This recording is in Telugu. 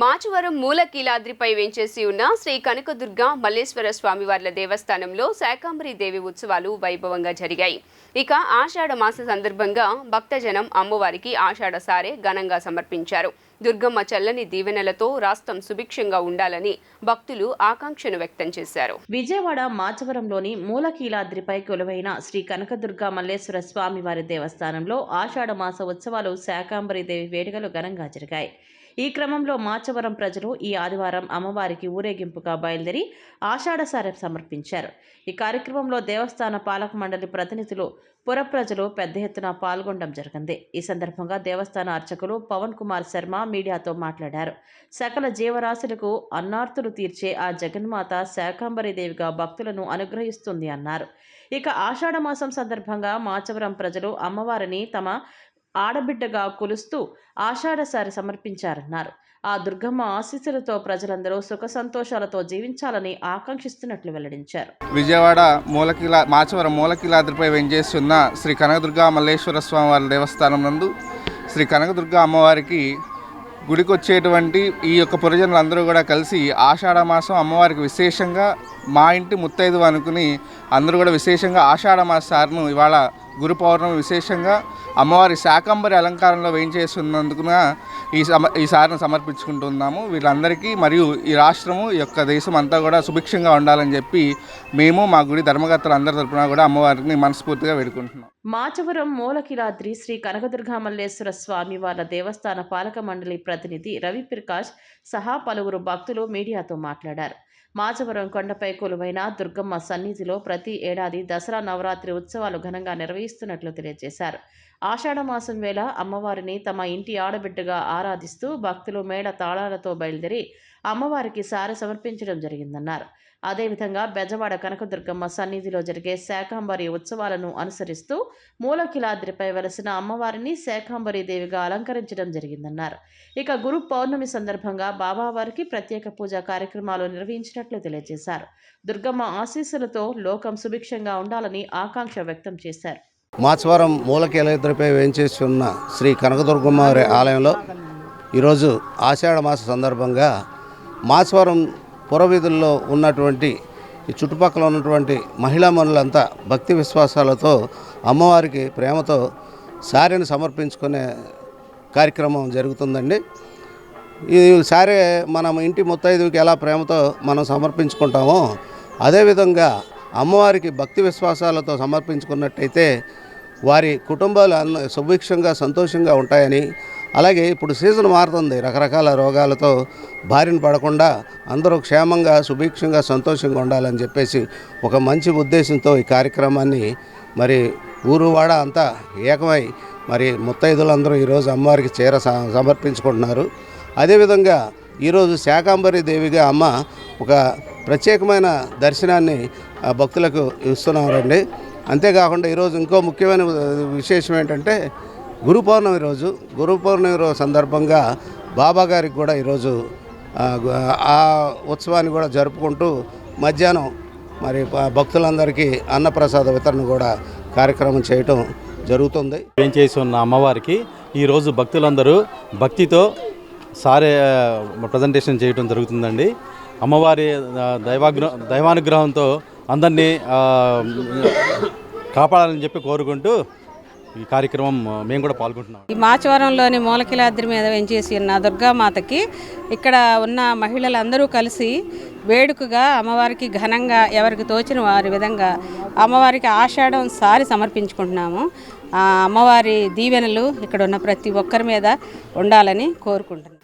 మాచవరం మూలకీలాద్రిపై వేంచేసి ఉన్న శ్రీ కనకదుర్గ మల్లేశ్వర స్వామివార్ల దేవస్థానంలో శాకాంబరి దేవి ఉత్సవాలు వైభవంగా జరిగాయి. ఇక ఆషాఢ మాస సందర్భంగా భక్తజనం అమ్మవారికి ఆషాఢ సారే ఘనంగా సమర్పించారు. దుర్గమ్మ చల్లని దీవెనలతో రాష్ట్రం సుభిక్షంగా ఉండాలని భక్తులు ఆకాంక్షను వ్యక్తం చేశారు. విజయవాడ మాచవరంలోని మూలకీలాద్రిపై కొలువైన శ్రీ కనకదుర్గ మల్లేశ్వర స్వామి వారి దేవస్థానంలో ఆషాఢ మాస ఉత్సవాలు శాకాంబరి దేవి వేడుకలు ఘనంగా జరిగాయి. ఈ క్రమంలో మాచవరం ప్రజలు ఈ ఆదివారం అమ్మవారికి ఊరేగింపుగా బయలుదేరి ఆషాఢసారం సమర్పించారు. ఈ కార్యక్రమంలో దేవస్థాన పాలక మండలి ప్రతినిధులు పుర ప్రజలు పెద్ద ఎత్తున పాల్గొనడం జరిగింది. ఈ సందర్భంగా దేవస్థాన అర్చకులు పవన్ కుమార్ శర్మ మీడియాతో మాట్లాడారు. సకల జీవరాశులకు అన్నార్తులు తీర్చే ఆ జగన్మాత శాకాంబరి దేవిగా భక్తులను అనుగ్రహిస్తుంది అన్నారు. ఇక ఆషాఢ మాసం సందర్భంగా మాచవరం ప్రజలు అమ్మవారిని తమ ఆడబిడ్డగా కొలుస్తూ ఆషాఢసారి సమర్పించారన్నారు. ఆ దుర్గమ్మ ఆశీస్సులతో ప్రజలందరూ సుఖ సంతోషాలతో జీవించాలని ఆకాంక్షిస్తున్నట్లు వెల్లడించారు. విజయవాడ మూలకిలా మాచవరం మూలకిలాద్రిపై వెంచేస్తున్న శ్రీ కనకదుర్గా మల్లేశ్వర స్వామి వారి దేవస్థానం నందు శ్రీ కనకదుర్గ అమ్మవారికి గుడికొచ్చేటువంటి ఈ యొక్క పురజనులందరూ కూడా కలిసి ఆషాఢ మాసం అమ్మవారికి విశేషంగా మా ఇంటి ముత్తైదు అనుకుని అందరూ కూడా విశేషంగా ఆషాఢ మాస సార్ను ఇవాళ గురు పౌర్ణమి విశేషంగా అమ్మవారి శాకంబరి అలంకారంలో వేయించేస్తున్నందుకున ఈ సమ ఈ సారిని సమర్పించుకుంటున్నాము. వీళ్ళందరికీ మరియు ఈ రాష్ట్రము ఈ యొక్క దేశం అంతా కూడా సుభిక్షంగా ఉండాలని చెప్పి మేము మా గుడి ధర్మకర్తలు అందరి తరపున కూడా అమ్మవారిని మనస్ఫూర్తిగా వేడుకుంటున్నాం. మాచవరం మూలకిరాద్రి శ్రీ కనకదుర్గా మల్లేశ్వర స్వామి వారి దేవస్థాన పాలక మండలి ప్రతినిధి రవి ప్రకాష్ సహా పలువురు భక్తులు మీడియాతో మాట్లాడారు. మాచవరం కొండపై కొలువైన దుర్గమ్మ సన్నిధిలో ప్రతి ఏడాది దసరా నవరాత్రి ఉత్సవాలు ఘనంగా నిర్వహిస్తున్నట్లు తెలియజేశారు. ఆషాఢమాసం వేళ అమ్మవారిని తమ ఇంటి ఆడబిడ్డగా ఆరాధిస్తూ భక్తులు మేడ తాళాలతో బయలుదేరి అమ్మవారికి సారె సమర్పించడం జరిగిందన్నారు. అదేవిధంగా బెజవాడ కనకదుర్గమ్మ సన్నిధిలో జరిగే శాకాంబరి ఉత్సవాలను అనుసరిస్తూ మూలకిలాద్రిపై వెలసిన అమ్మవారిని శాకాంబరి దేవిగా అలంకరించడం జరిగిందన్నారు. ఇక గురు పౌర్ణమి సందర్భంగా బాబావారికి ప్రత్యేక పూజా కార్యక్రమాలు నిర్వహించినట్లు తెలియజేశారు. దుర్గమ్మ ఆశీస్సులతో లోకం సుభిక్షంగా ఉండాలని ఆకాంక్ష వ్యక్తం చేశారు. మాచవరం మూలకేలేద్రపై వేంచేసి ఉన్న శ్రీ కనకదుర్గమ్మ వారి ఆలయంలో ఈరోజు ఆషాఢ మాస సందర్భంగా మాచవరం పురవీధుల్లో ఉన్నటువంటి ఈ చుట్టుపక్కల ఉన్నటువంటి మహిళా మనులంతా భక్తి విశ్వాసాలతో అమ్మవారికి ప్రేమతో సారెని సమర్పించుకునే కార్యక్రమం జరుగుతుందండి. ఈ సారే మనం ఇంటి ముత్తైదువుకి ఎలా ప్రేమతో మనం సమర్పించుకుంటామో అదేవిధంగా అమ్మవారికి భక్తి విశ్వాసాలతో సమర్పించుకున్నట్టయితే వారి కుటుంబాలు అన్న సుభిక్షంగా సంతోషంగా ఉంటాయని. అలాగే ఇప్పుడు సీజన్ మారుతుంది. రకరకాల రోగాలతో బారిన పడకుండా అందరూ క్షేమంగా సుభిక్షంగా సంతోషంగా ఉండాలని చెప్పేసి ఒక మంచి ఉద్దేశంతో ఈ కార్యక్రమాన్ని మరి ఊరు వాడ అంతా ఏకమై మరి ముత్తైదులందరూ ఈరోజు అమ్మవారికి చీర సమర్పించుకుంటున్నారు. అదేవిధంగా ఈరోజు శాకాంబరి దేవిగా అమ్మ ఒక ప్రత్యేకమైన దర్శనాన్ని భక్తులకు ఇస్తున్నారండి. అంతేకాకుండా ఈరోజు ఇంకో ముఖ్యమైన విశేషం ఏంటంటే గురు పౌర్ణమి రోజు గురు పౌర్ణమి రోజు సందర్భంగా బాబా గారికి కూడా ఈరోజు ఆ, ఉత్సవాన్ని కూడా జరుపుకుంటూ మధ్యాహ్నం మరి భక్తులందరికీ అన్నప్రసాద వితరణ కూడా కార్యక్రమం చేయటం జరుగుతుంది. ఏం చేసి ఉన్న అమ్మవారికి ఈరోజు భక్తులందరూ భక్తితో సారే ప్రజెంటేషన్ చేయడం జరుగుతుందండి. అమ్మవారి దైవాగ్ర దైవానుగ్రహంతో అందరినీ కాపాడాలని చెప్పి కోరుకుంటూ ఈ కార్యక్రమం మేము కూడా పాల్గొంటున్నాం. ఈ మాచవరంలోని మూలకిలాద్రి మీద వెంచేసి ఉన్న దుర్గామాతకి ఇక్కడ ఉన్న మహిళలందరూ కలిసి వేడుకగా అమ్మవారికి ఘనంగా ఎవరికి తోచిన వారి విధంగా అమ్మవారికి ఆషాఢం సారి సమర్పించుకుంటున్నాము. అమ్మవారి దీవెనలు ఇక్కడ ఉన్న ప్రతి ఒక్కరి మీద ఉండాలని కోరుకుంటున్నాను